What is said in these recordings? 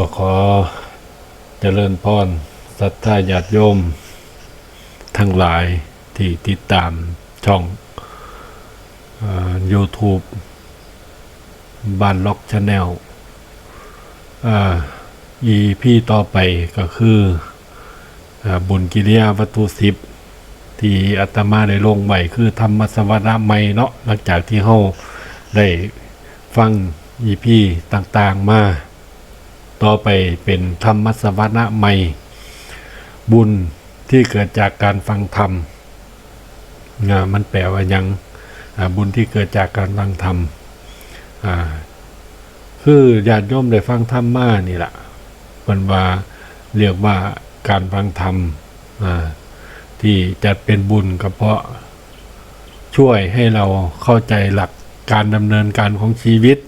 ก็ขอเจริญพรศรัทธาญาติโยม ทั้งหลายที่ติดตามช่องเอ่อ YouTube บ้านล็อกชาแนลอีพี่ต่อไปก็คืออบุญกิริยาวัตถุสิบที่อาตมาได้ลงใหม่คือธรรมสวรรค์ใหม่เนาะหลังจากที่เฮาได้ฟังอีพี่ต่างๆมา ต่อไปเป็นธรรมสวรรค์ใหม่ บุญที่เกิดจากการฟังธรรมอ่ามันแปลว่ายังบุญที่เกิดจากการฟังธรรมคือญาติโยมได้ฟังธรรมมานี่แหละมันว่าเรียกว่าการฟังธรรมที่จัดเป็นบุญก็เพราะช่วยให้เราเข้าใจหลักการดำเนินการของชีวิต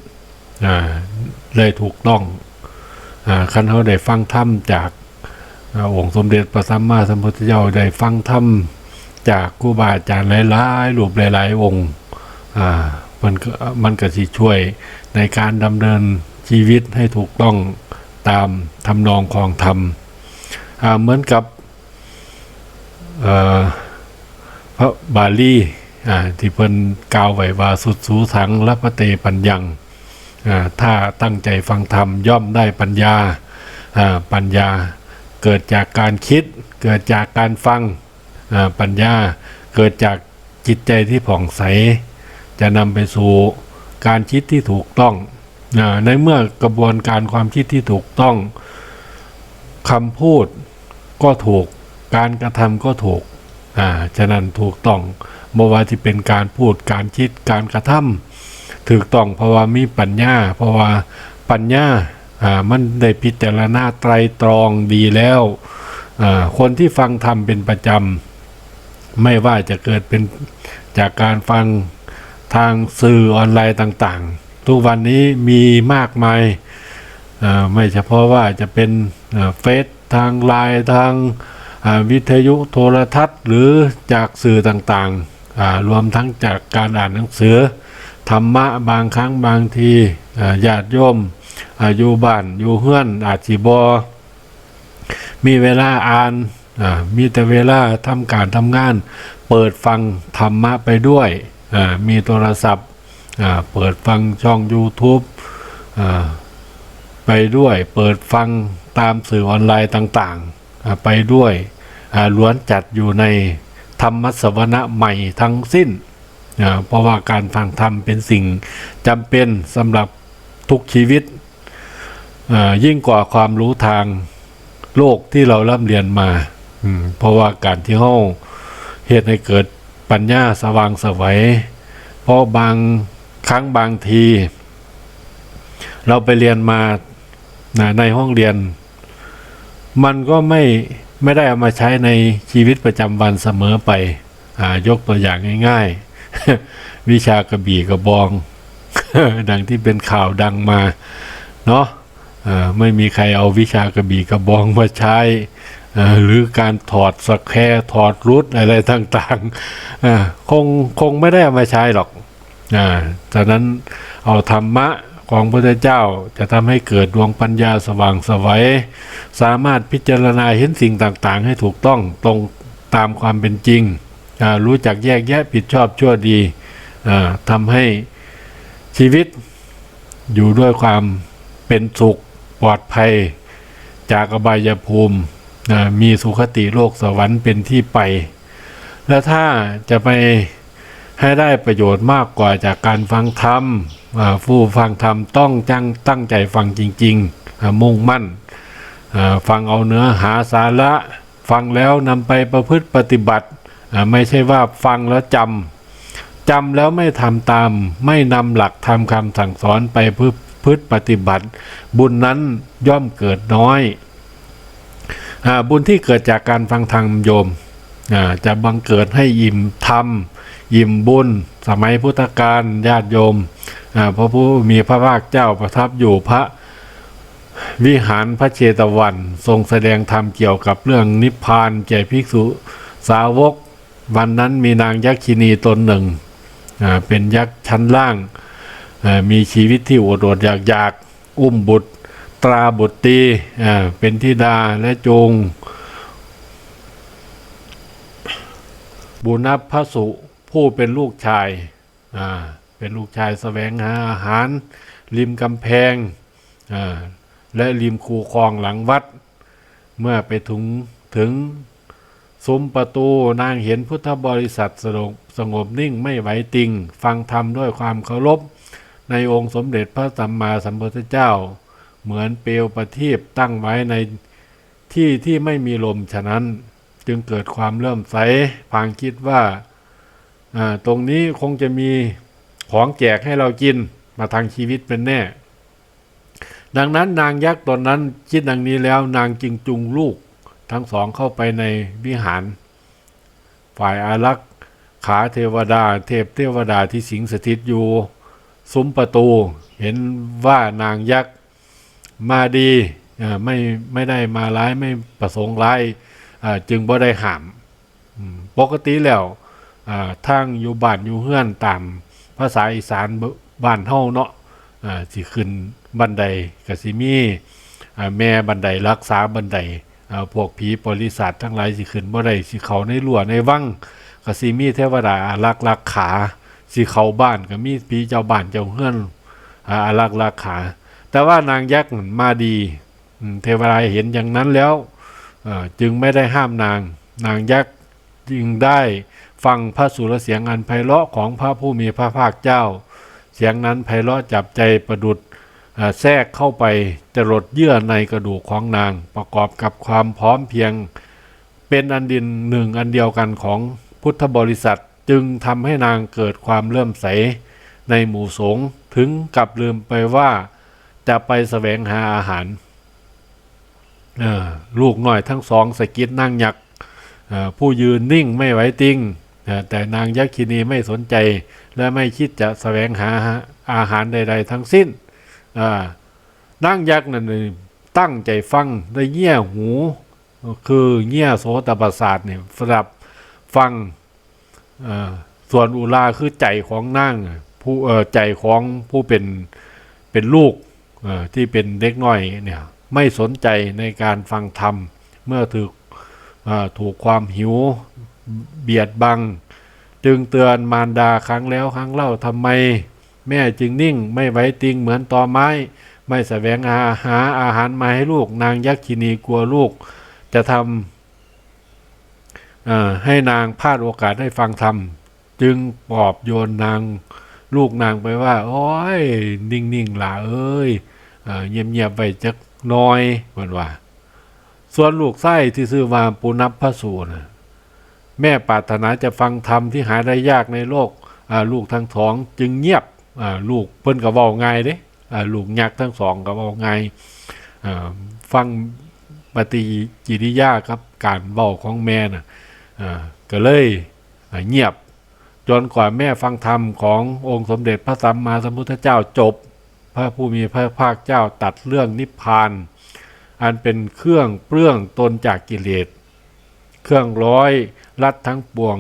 เลยถูกต้อง คันเขาได้ฟังธรรมจากองค์สมเด็จพระสัมมาสัมพุทธเจ้าได้ฟังธรรมจากครูบาอาจารย์หลายๆรูปหลายๆ องค์อ่ามันก็มันก็สิช่วยในการดำเนินชีวิตให้ถูกต้องตามทำนองของธรรมอ่าเหมือนกับเอ่อพระบาลีอ่าที่เพิ่นกล่าวไว้ว่าสุดสูสังละพะเตปัญญัง ถ้าตั้งใจฟังธรรมย่อมได้ปัญญาปัญญาเกิดจากการคิด เกิดจากการฟังปัญญาเกิดจากจิตใจที่ผ่องใส จะนำไปสู่การคิดที่ถูกต้องอในเมื่อกระบวนการความคิดที่ถูกต้องคำพูดก็ถูกการกระทำก็ถูก อ่า ฉะนั้นถูกต้องไม่ว่าที่เป็นการพูดการคิดการกระทำ ถูกต้องเพราะว่ามีปัญญา เพราะว่าปัญญาอ่ามันได้พิจารณาไตรตรองดีแล้วอ่าคนที่ฟังธรรมเป็นประจำไม่ว่าจะเกิดเป็นจากการฟังทางสื่อออนไลน์ต่างๆ ทุกวันนี้มีมากมายอ่าไม่เฉพาะว่าจะเป็นเฟซทางไลน์ทางวิทยุโทรทัศน์ หรือจากสื่อต่างๆอ่ารวมทั้งจากการอ่านหนังสือ ธรรมะบางครั้งบางทีอ่าญาติโยมอายู่บ้านอยู่เฮือนอาจสิบอมีเวลาอ่านมีแต่เวลาทำการทำงาน เปิดฟังธรรมะไปด้วยมีโทรศัพท์เปิดฟังช่อง YouTube อไปด้วย เปิดฟังตามสื่อออนไลน์ต่างๆ ไปด้วยล้วนจัดอยู่ในธรรมสวนะใหม่ทั้งสิ้น เพราะว่าการฟังธรรมเป็นสิ่งจำเป็นสำหรับทุกชีวิต ยิ่งกว่าความรู้ทางโลกที่เราร่ำเรียนมาอืมเพราะว่าการที่ห้องเหตุให้เกิดปัญญาสว่างสวัยเพราะบางครั้งบางที เราไปเรียนมานะในห้องเรียน มันก็ไม่ไม่ได้เอามาใช้ในชีวิตประจำวันเสมอไปอยกตัวอย่างง่าย ๆ วิชากระบี่กระบอง ดังที่เป็นข่าวดังมา เนาะไม่มีใครเอาวิชากระบี่กระบองมาใช้หรือการถอดสแคร์ถอดรุดอะไรต่างๆคงคงไม่ได้มาใช้หรอกจากนั้นเอาธรรมะของพระเจ้าจะทำให้เกิดดวงปัญญาสว่างสวัยสามารถพิจารณาเห็นสิ่งต่างๆ ให้ถูกต้องตรงตามความเป็นจริง รู้จักแยกแยะผิดชอบชั่วดีอ่าทำให้ชีวิตอยู่ด้วยความเป็นสุขปลอดภัย จากอบายภูมิมีสุขติโลกสวรรค์เป็นที่ไป และถ้าจะไปให้ได้ประโยชน์มากกว่าจากการฟังธรรมผู้ฟังธรรมต้องจังตั้งใจฟังจริง ๆ มุ่งมั่น ฟังเอาเนื้อหาสาระ ฟังแล้วนำไปประพฤติปฏิบัติ ไม่ใช่ว่าฟังแล้วจำจำแล้วไม่ทำตาม ไม่นำหลักทำคำสั่งสอนไปพฤพฤติปฏิบัติ บุญนั้นย่อมเกิดน้อยอบุญที่เกิดจากการฟังธรรมโยมจะบังเกิดให้อิ่มธรรมอิ่มบุญ สมัยพุทธกาลญาติโยมพระผู้มีพระภาคเจ้าประทับอยู่พระวิหารพระเชตวัน ทรงแสดงธรรมเกี่ยวกับเรื่องนิพพานแก่ภิกษุสาวก วันนั้นมีนางยักษินีตนหนึ่ง เป็นยักษ์ชั้นล่าง มีชีวิตที่อดอดอยากอยากอุ้มบุตร ตราบุตรตีเป็นธิดาและจง บุญนับพระสุผู้เป็นลูกชาย เป็นลูกชายแสวงหาอาหาร ริมกำแพง และริมคูคลองหลังวัด เมื่อไปถึงถึง ซุ้มประตูนางเห็นพุทธบริษัทสงบสงบนิ่งไม่ไหวติง ฟังธรรมด้วยความเคารพ ในองค์สมเด็จพระสัมมาสัมพุทธเจ้า เหมือนเปลวประทีปตั้งไว้ในที่ที่ไม่มีลมฉะนั้น จึงเกิดความเริ่มใสพางคิดว่าตรงนี้คงจะมีของแจกให้เรากินมาทางชีวิตเป็นแน่ ดังนั้นนางยักษ์ตอนนั้นคิดดังนี้แล้วนางจึงจูงลูก ทั้งสองเข้าไปในวิหาร ฝ่ายอารักษ์ขาเทวดา เทพเทวดาที่สิงสถิตอยู่ ซุ้มประตู เห็นว่านางยักษ์มาดีไม่ไม่ได้มาร้ายไม่ประสงค์ร้ายจึงบ่ได้ห้ามปกติแล้วอ่าทางอยู่บ้านอยู่เฮือนตามภาษาอีสานบ้านเฮาเนาะอ่าสิขึ้นบันไดกสิมีแม่บันไดรักษาบันได พวกผีบริษัททั้งหลายสิขึ้นบ่ได้สิเขาในรั้วในวังก็สิมีเทวดาอารักษ์รักขาสิเขาบ้านก็มีผีเจ้าบ้านเจ้าเฮือนอาลักษ์รักขา แต่ว่านางยักษ์มาดีเทวดาเห็นอย่างนั้นแล้วจึงไม่ได้ห้ามนาง นางยักษ์จึงได้ฟังพระสุรเสียงอันไพเราะของพระผู้มีพระภาคเจ้า เสียงนั้นไพเราะจับใจประดุด แทรกเข้าไปจรดเยื่อในกระดูกของนาง ประกอบกับความพร้อมเพียง เป็นอันดินหนึ่งอันเดียวกันของพุทธบริษัทจึงทำให้นางเกิดความเลื่อมใสในหมู่สงฆ์ถึงกับลืมไปว่าจะไปแสวงหาอาหาร ลูกหน่อยทั้งสองสะกิดนางยักษ์ผู้ยืนนิ่งไม่ไหวติงแต่นางยักษินีไม่สนใจ และไม่คิดจะแสวงหาอาหารใด ๆ ทั้งสิ้น อ่านางยักษ์นั่นตั้งใจฟังได้เงี่ยหู คือเงี่ยโสตประสาทเนี่ยสดับฟังส่วนอุราคือใจของนางผู้ใจของผู้เป็นเป็นลูกที่เป็นเด็กน้อยเนี่ยไม่สนใจในการฟังธรรม เมื่อถูกถูกความหิวเบียดบัง จึงเตือนมารดาครั้งแล้วครั้งเล่าทำไม แม่จึงนิ่งไม่ไว้ติงเหมือนตอไม้ ไม่แสวงหาหาอาหารมาให้ลูก นางยักษินีกลัวลูก จะทำให้นางพลาดโอกาสได้ฟังธรรมจึงปอบโยนนางลูกนางไปว่า โอ้ย นิ่งๆล่ะเอ้ยเอ่อเงียบๆไปจักน้อยมันว่า ส่วนลูกไส้ที่ซื้อมาปุนับพระสูนะแม่ปรารถนาจะฟังธรรมที่หาได้ยากในโลกลูกทั้งสองจึงเงียบ อ่าลูกเพิ่นก็เว้าง่ายเด้อ่าลูกยักษ์ทั้งสองก็เว้าง่ายอ่าฟังปฏิกิริยาครับการเว้าของแม่น่ะอ่าก็เลยเงียบจนกว่าแม่ฟังธรรมขององค์สมเด็จพระสัมมาสัมพุทธเจ้าจบ พระผู้มีพระภาคเจ้าตัดเรื่องนิพพาน อันเป็นเครื่องเปลื้องตนจากกิเลส เครื่องร้อยรัดทั้งปวง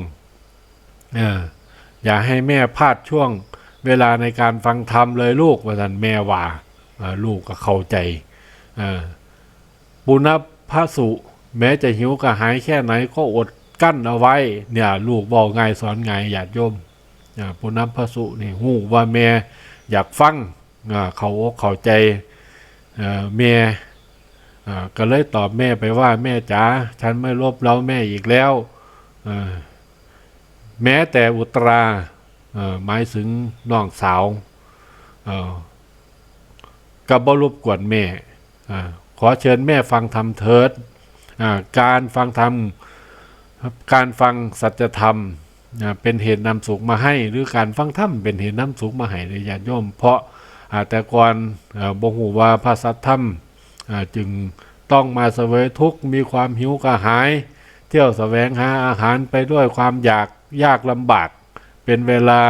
อออย่าให้แม่พลาดช่วง เวลาในการฟังธรรมเลยลูกว่าท่านแม่ว่าลูกก็เข้าใจปุณพระสุ แม้จะหิวกระหายแค่ไหนก็อดกั้นเอาไว้ เนี่ยลูกบอกง่ายสอนง่ายอย่าโยมปุณพระสุนี่หูว่าแม่อยากฟังเขาอกเข้าใจแม่ก็เลยตอบแม่ไปว่าแม่จ๋าฉันไม่ลบเล้าแม่อีกแล้วแม้แต่อุตรา หมายถึงน้องสาวเออกับบรบกวนแม่อขอเชิญแม่ฟังธรรมเถิดการฟังธรรมการฟังสัจธรรมเป็นเหตุนำสุขมาให้ หรือการฟังธรรมเป็นเหตุนำสุขมาให้ในญาติโยม เพราะแต่ก่อนอ่าบ่ฮู้ว่าพระสัทธรรมจึงต้องมาเสวยทุกข์มีความหิวกระหาย เที่ยวแสวงหาอาหารไปด้วยความอยากยากลำบาก เป็นเวลา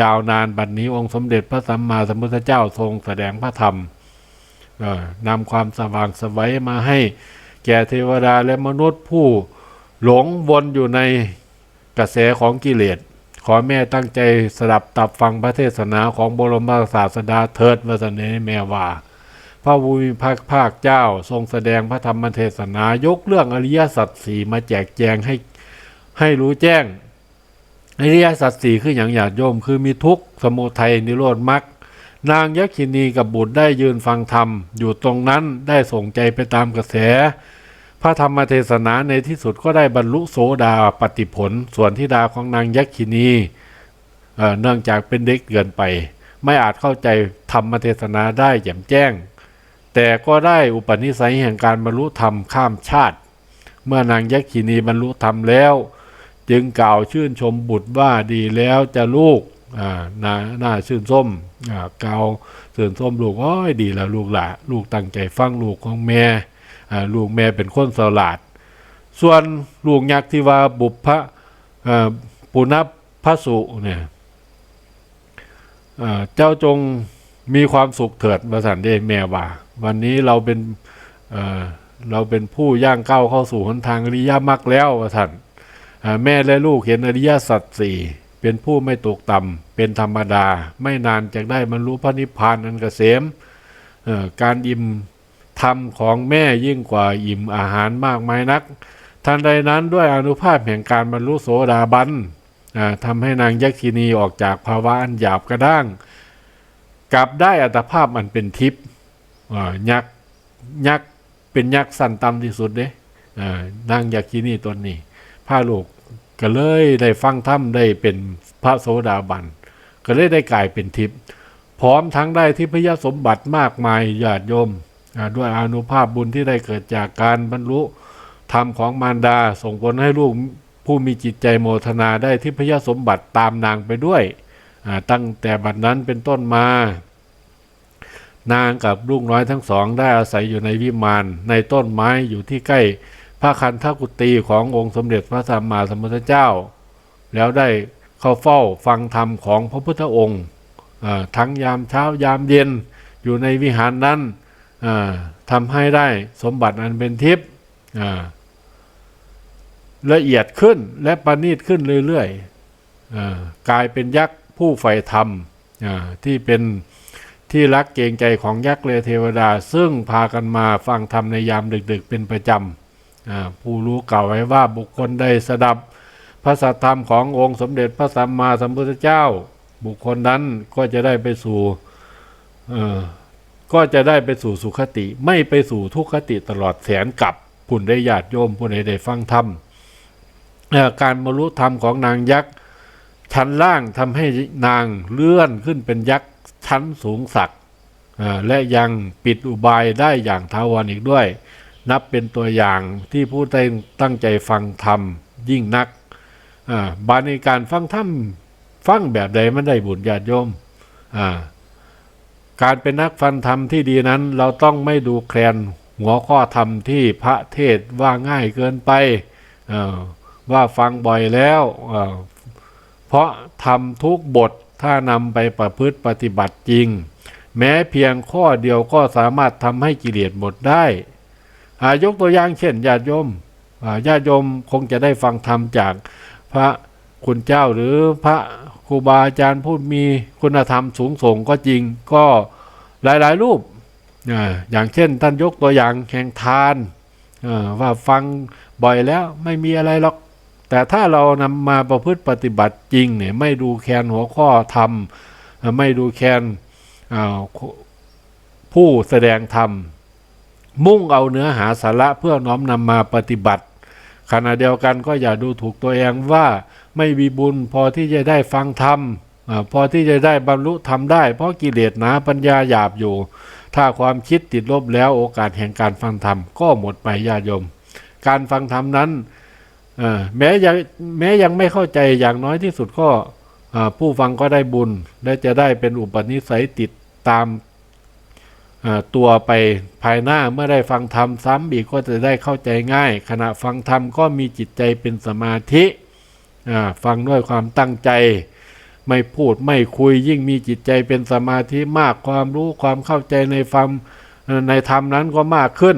ยาวนานบัดนนี้องค์สมเด็จพระสัมมาสัมพุทธเจ้าทรงแสดงพระธรรมนำความสว่างสวัยมาให้แก่เทวดาและมนุษย์ผู้หลงวนอยู่ในกระแสของกิเลส ขอแม่ตั้งใจสดับตับฟังพระเทศนาของบรมศาสดาเถิดวาสนแมว่าพระภูมิภาคภาคเจ้าทรงแสดงพระธรรมเทศนายกเรื่องอริยสัจสี่มาแจกแจงให้ให้รู้แจ้ง อริยสัจสี่คืออย่างหยาดโยมคือมีทุกข์สมุทัยนิโรธมรรคนางยักษินีกับบุตรได้ยืนฟังธรรม อยู่ตรงนั้นได้ส่งใจไปตามกระแส พระธรรมเทศนาในที่สุดก็ได้บรรลุโสดาปฏิผล ส่วนที่ดาของนางยักษินีเอ่อเนื่องจากเป็นเด็กเกินไป ไม่อาจเข้าใจธรรมเทศนาได้แจ่มแจ้ง แต่ก็ได้อุปนิสัยแห่งการบรรลุธรรมข้ามชาติ เมื่อนางยักษินีบรรลุธรรมแล้ว จึงกล่าวชื่นชมบุตรว่าดีแล้วจะลูกอ่าน่าน่าชื่นส้มกล่าวชื่นส้มลูกโอ้ยดีแล้วลูกหละลูกตั้งใจฟังลูกของแม่ลูกแม่เป็นคนสลาด ส่วนลูกยักษ์ที่ว่าบุพพะปุณพระสุเนี่ยเจ้าจงมีความสุขเถิดประสันเดชแม่ว่า วันนี้เราเป็นเเราเป็นผู้ย่างก้าวเข้าสู่หนทางริยามรรคแล้วประสันอ่า แม่และลูกเห็นอริยสัจสี่เป็นผู้ไม่ตกต่ำเป็นธรรมดา ไม่นานจะได้บรรลุพระนิพพานอันเกษมการอิ่มธรรมของแม่ยิ่งกว่าอิ่มอาหารมากมายนักทันใดนั้นด้วยอนุภาพแห่งการบรรลุโสดาบันอ่าทำให้นางยักษินีออกจากภาวะอันหยาบกระด้าง กลับได้อัตภาพอันเป็นทิพย์ยักษ์ยักษ์เป็นยักษ์สั้นต่ำที่สุดเด้นางยักษินีตนนี้พาลูก ก็เลยได้ฟังธรรมได้เป็นพระโสดาบัน ก็เลยได้กลายเป็นทิพย์พร้อมทั้งได้ทิพยสมบัติมากมายญาติโยมด้วยอนุภาพบุญที่ได้เกิดจากการบรรลุธรรมของมารดา ส่งผลให้ลูกผู้มีจิตใจโมทนาได้ทิพยสมบัติตามนางไปด้วย ตั้งแต่บัดนั้นเป็นต้นมา นางกับลูกน้อยทั้งสองได้อาศัยอยู่ในวิมานในต้นไม้อยู่ที่ใกล้ ระคันธกุตีขององค์สมเด็จพระสัมมาสัมพุทธเจ้า แล้วได้เข้าเฝ้าฟังธรรมของพระพุทธองค์ทั้งยามเช้ายามเย็นอยู่ในวิหารนั้นทำให้ได้สมบัติอันเป็นทิพย์ละเอียดขึ้นและประณีตขึ้นเรื่อยๆกลายเป็นยักษ์ผู้ใฝ่ธรรมที่เป็นที่รักเกรงใจของยักษ์เลเทวดา ซึ่งพากันมาฟังธรรมในยามดึกๆเป็นประจำ ผู้รู้กล่าวไว้ว่าบุคคลได้สดับพระสัทธรรมขององค์สมเด็จพระสัมมาสัมพุทธเจ้า บุคคลนั้นก็จะได้ไปสู่ก็จะได้ไปสู่สุขติ ไม่ไปสู่ทุกขติตลอดแสนกับผู้ได้ญาติโยมผู้ใดได้ฟังธรรมการบรรลุธรรมของนางยักษ์ชั้นล่างทำให้นางเลื่อนขึ้นเป็นยักษ์ชั้นสูงสักและยังปิดอุบายได้อย่างทาวรอีกด้วย นับเป็นตัวอย่างที่ผู้ใดตั้งใจฟังธรรมยิ่งนักบาในการฟังธรรมฟังแบบใดมันได้บุญญาติโยมการเป็นนักฟังธรรมที่ดีนั้น เราต้องไม่ดูแคลนหัวข้อธรรมที่พระเทศว่าง่ายเกินไปว่าฟังบ่อยแล้วเพราะทำทุกบทถ้านำไปประพฤติปฏิบัติจริง แม้เพียงข้อเดียวก็สามารถทำให้กิเลสหมดได้ ยกตัวอย่างเช่นญาติโยมญาติโยมคงจะได้ฟังธรรมจากพระคุณเจ้าหรือพระครูบาอาจารย์ผู้มีคุณธรรมสูงส่งก็จริงก็หลายๆรูปอย่างเช่นท่านยกตัวอย่างแห่งทานว่าฟังบ่อยแล้วไม่มีอะไรหรอก แต่ถ้าเรานำมาประพฤติปฏิบัติจริงเนี่ยไม่ดูแคนหัวข้อธรรม ไม่ดูแค่ผู้แสดงธรรม มุ่งเอาเนื้อหาสาระเพื่อน้อมนำมาปฏิบัติ ขณะเดียวกันก็อย่าดูถูกตัวเองว่าไม่มีบุญพอที่จะได้ฟังธรรมพอที่จะได้บรรลุธรรมได้ เพราะกิเลสหนาปัญญาหยาบอยู่ ถ้าความคิดติดลบแล้วโอกาสแห่งการฟังธรรมก็หมดไปญาติโยม การฟังธรรมนั้นแม้ยังแม้ยังไม่เข้าใจอย่างน้อยที่สุดก็ผู้ฟังก็ได้บุญ และจะได้เป็นอุปนิสัยติดตาม ตัวไปภายหน้าเมื่อได้ฟังธรรมซ้ำอีกก็จะได้เข้าใจง่าย ขณะฟังธรรมก็มีจิตใจเป็นสมาธิฟังด้วยความตั้งใจ ไม่พูดไม่คุยยิ่งมีจิตใจเป็นสมาธิมากความรู้ความเข้าใจในฟังในธรรมนั้นก็มากขึ้น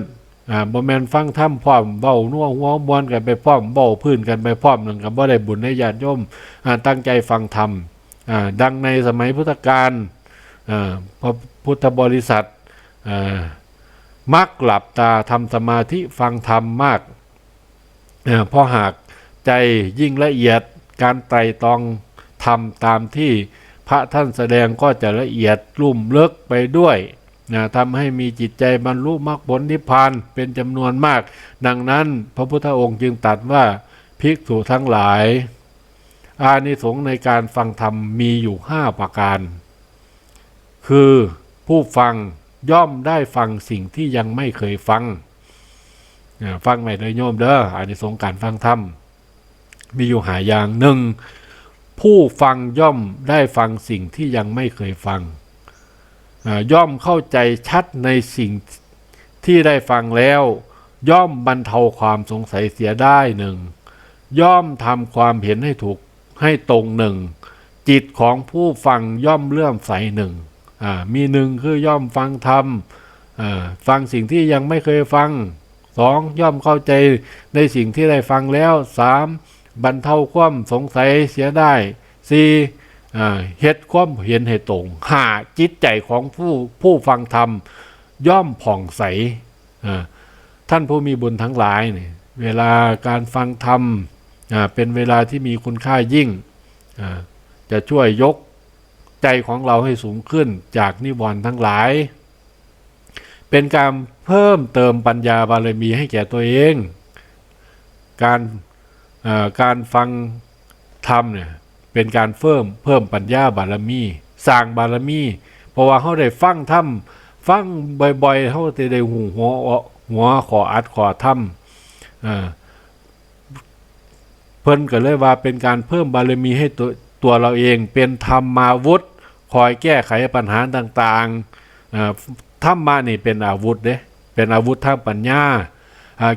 อ่าบ่แมนฟังธรรมพร้อมเบานัวหัวมวนกันไปพร้อมเบาพื้นกันไปพร้อมนั่นก็บ่ได้บุญในญาติโยมอ่าตั้งใจฟังธรรมดังในสมัยพุทธกาลพระพุทธบริษัท มักหลับตาทำสมาธิฟังธรรมมากเอ่อเพราะหากใจยิ่งละเอียดการไตรตรองทำตามที่พระท่านแสดงก็จะละเอียดลุ่มลึกไปด้วยนะทำให้มีจิตใจบรรลุมรรคผลนิพพานเป็นจำนวนมาก ดังนั้นพระพุทธองค์จึงตรัสว่าภิกษุทั้งหลาย อานิสงส์ในการฟังธรรมมีอยู่ห้าประการ คือผู้ฟัง ย่อมได้ฟังสิ่งที่ยังไม่เคยฟัง ฟังใหม่เลยโยมเด้ออานิสงส์การฟังธรรม มีอยู่หาอย่างหนึ่ง ผู้ฟังย่อมได้ฟังสิ่งที่ยังไม่เคยฟัง ย่อมเข้าใจชัดในสิ่งที่ได้ฟังแล้ว ย่อมบรรเทาความสงสัยเสียได้หนึ่ง ย่อมทำความเห็นให้ถูกให้ตรงหนึ่ง จิตของผู้ฟังย่อมเลื่อมใสหนึ่ง มีหนึ่งคือย่อมฟังธรรมฟังสิ่งที่ยังไม่เคยฟังสองย่อมเข้าใจในสิ่งที่ได้ฟังแล้วสามบรรเทาความสงสัยเสียได้สี่เฮ็ดความเห็นให้ตรงห้าจิตใจของผู้ผู้ฟังธรรม ย่อมผ่องใสท่านผู้มีบุญทั้งหลายเนี่ยเวลาการฟังธรรมเป็นเวลาที่มีคุณค่ายิ่ง จะช่วยยก ใจของเราให้สูงขึ้นจากนิวรณ์ทั้งหลาย เป็นการเพิ่มเติมปัญญาบารมีให้แก่ตัวเอง การการฟังธรรมเนี่ยเป็นการเพิ่มเพิ่มปัญญาบารมีสร้างบารมี เพราะว่าเขาได้ฟังธรรมฟังบ่อยๆเขาจะได้หูหัวหัวขออัดขอธรรมเพิ่นก็เลยว่าเป็นการเพิ่มบารมีให้ตัว ตัวเราเองเป็นธรรมาวุธ คอยแก้ไขปัญหาต่างๆอ่าธรรมะนี่เป็นอาวุธเด้เป็นอาวุธทางปัญญา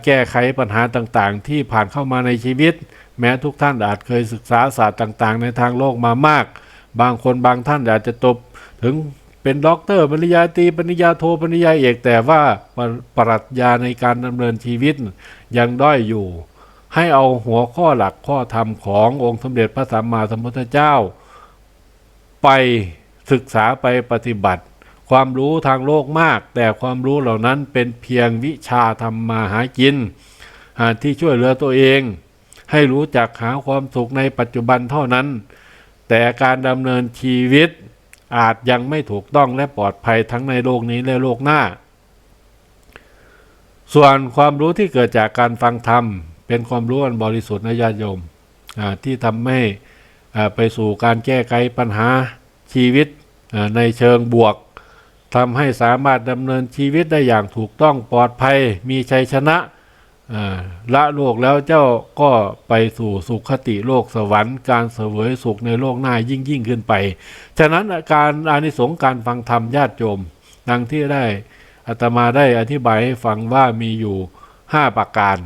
แก้ไขปัญหาต่างๆ ที่ผ่านเข้ามาในชีวิต แม้ทุกท่านอาจเคยศึกษาศาสตร์ต่างๆ ในทางโลกมามาก บางคนบางท่านอาจจะจบถึงเป็นด็อกเตอร์ปริญญาตรีปริญญาโทปริญญาเอกแต่ว่าปรปรัชญาในการดำเนินชีวิตยังด้อยอยู่ ให้เอาหัวข้อหลักข้อธรรมขององค์สมเด็จพระสัมมาสัมพุทธเจ้า ไปศึกษาไปปฏิบัติ ความรู้ทางโลกมาก แต่ความรู้เหล่านั้นเป็นเพียงวิชาทำมาหากิน ที่ช่วยเหลือตัวเอง ให้รู้จักหาความสุขในปัจจุบันเท่านั้น แต่การดำเนินชีวิตอาจยังไม่ถูกต้องและปลอดภัยทั้งในโลกนี้และโลกหน้า ส่วนความรู้ที่เกิดจากการฟังธรรม เป็นความรู้อันบริสุทธิ์นะญาติโยมที่ทำให้ไปสู่การแก้ไขปัญหาชีวิตในเชิงบวกทำให้สามารถดำเนินชีวิตได้อย่างถูกต้องปลอดภัย มีชัยชนะละโลกแล้วเจ้าก็ไปสู่สุขติโลกสวรรค์การเสวยสุขในโลกหน้ายิ่งยิ่งขึ้นไป ฉะนั้นการอานิสงส์การฟังธรรมญาติโยมดังที่ได้อาตมาได้อธิบายให้ฟังว่ามีอยู่ 5 ประการ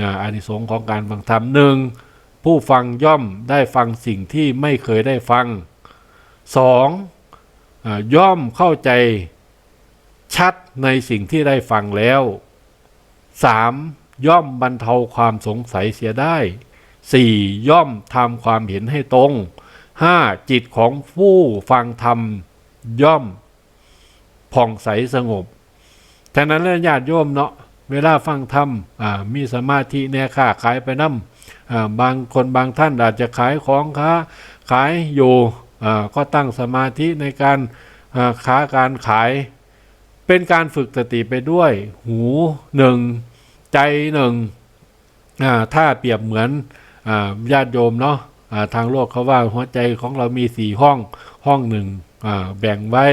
อานิสงส์ของการฟังธรรมหนึ่งผู้ฟังย่อมได้ฟังสิ่งที่ไม่เคยได้ฟังสองย่อมเข้าใจชัดในสิ่งที่ได้ฟังแล้วสามย่อมบรรเทาความสงสัยเสียได้สี่ย่อมทำความเห็นให้ตรงห้าจิตของผู้ฟังธรรมย่อมผ่องใสสงบฉะนั้นเรื่องญาติโยมเนาะ เวลาฟังธรรมมีสมาธิแน่ค่าขายไปน้ำอ่าบางคนบางท่านอาจจะขายของค้าขายอยู่ก็ตั้งสมาธิในการค้าการขาย เป็นการฝึกสติไปด้วย หูหนึ่งใจหนึ่งถ้าเปรียบเหมือนอญาติโยมเนาะทางโลกเขาว่าหัวใจของเรามีสี่ห้องห้องหนึ่งแบ่งไว้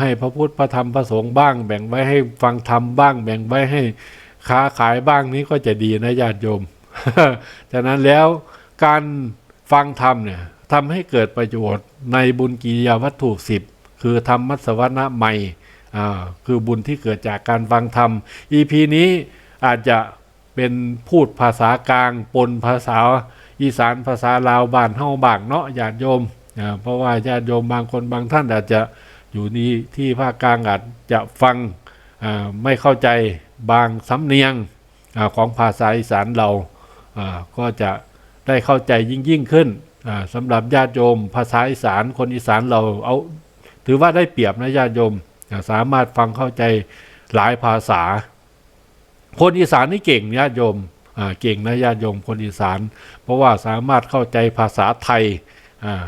ให้พระพุทธพระธรรมพระสงฆ์บ้าง แบ่งไว้ให้ฟังธรรมบ้าง แบ่งไว้ให้ค้าขายบ้างนี้ก็จะดีนะญาติโยมฉะนั้นแล้วการฟังธรรมเนี่ยทำให้เกิดประโยชน์ในบุญกิริยาวัตถุสิบคือธรรมมัสวรรณะใหม่คือบุญที่เกิดจากการฟังธรรม EP นี้อาจจะเป็นพูดภาษากลางปนภาษาอีสานภาษาลาวบ้านเฮาบางเนาะญาติโยม เพราะว่าญาติโยมบางคนบางท่านอาจจะ อยู่นี่ที่ภาคกลางอาจจะฟังไม่เข้าใจบางสำเนียงอของภาษาอีสานเราาก็จะได้เข้าใจยิ่งยิ่งขึ้นสำหรับญาติโยม ภาษาอีสานคนอีสานเราเอาถือว่าได้เปรียบนะญาติโยมาสามารถฟังเข้าใจหลายภาษา คนอีสานนี่เก่งญาติโยมเก่งนะญาติโยมคนอีสาน เพราะว่าสามารถเข้าใจภาษาไทยา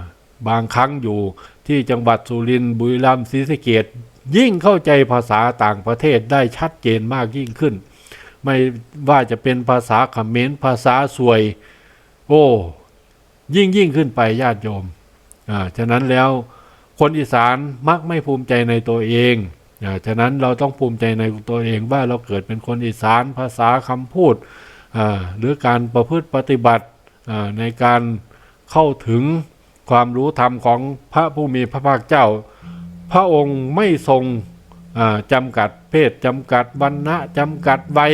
บางครั้งอยู่ ที่จังหวัดสุรินทร์บุรีรัมย์ศรีสะเกดยิ่งเข้าใจภาษาต่างประเทศได้ชัดเจนมากยิ่งขึ้น ไม่ว่าจะเป็นภาษาเขมรภาษาสวย โอ้ยิ่งยิ่งขึ้นไปญาติโยมอ่าฉะนั้นแล้วคนอีสานมักไม่ภูมิใจในตัวเองอ่าฉะนั้นเราต้องภูมิใจในตัวเองว่าเราเกิดเป็นคนอีสานภาษาคำพูดอ่าหรือการประพฤติปฏิบัติอ่าในการเข้าถึง ความรู้ธรรมของพระผู้มีพระภาคเจ้า พระองค์ไม่ทรงจำกัดเพศจำกัดวรรณะจำกัดวัย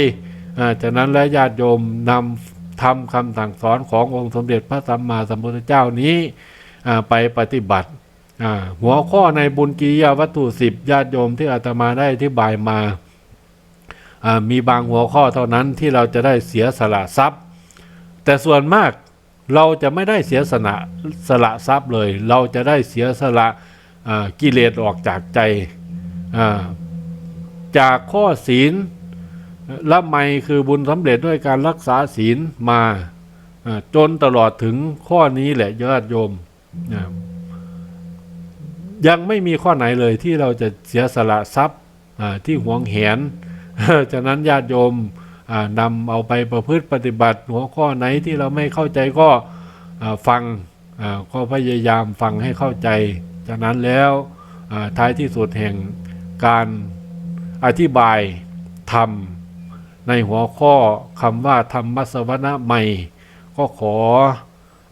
อ่าฉะนั้นและญาติโยมนำทำคำสั่งสอนขององค์สมเด็จพระสัมมาสัมพุทธเจ้านี้ไปปฏิบัติหัวข้อในบุญกิยาวัตถุสิบญาติโยมที่อาตมาได้อธิบายมาอ่ามีบางหัวข้อเท่านั้นที่เราจะได้เสียสละทรัพย์ แต่ส่วนมาก เราจะไม่ได้เสียสละสละทรัพย์เลย เราจะได้เสียสละกิเลสออกจากใจ จากข้อศีลละไมคือบุญสำเร็จด้วยการรักษาศีลมาจนตลอดถึงข้อนี้แหละญาติโยม ยังไม่มีข้อไหนเลยที่เราจะเสียสละทรัพย์ที่หวงแหน ฉะนั้นญาติโยม นำเอาไปประพฤติปฏิบัติ หัวข้อไหนที่เราไม่เข้าใจก็ฟังก็พยายามฟังให้เข้าใจ จากนั้นแล้วท้ายที่สุดแห่งการอธิบายธรรม ในหัวข้อคำว่าธรรมสวนะใหม่ ก็ขอ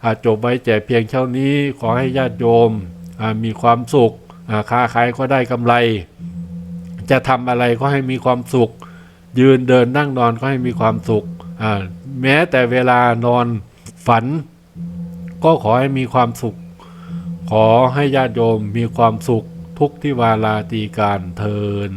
อจบไว้แต่เพียงเท่านี้ขอให้ญาติโยมมีความสุขค้าขายก็ได้กำไร จะทำอะไรก็ให้มีความสุข ยืนเดินนั่งนอนก็ให้มีความสุขแม้แต่เวลานอนฝัน ก็ขอให้มีความสุข ขอให้ญาติโยมมีความสุขทุกที่วาลาตีการเทิน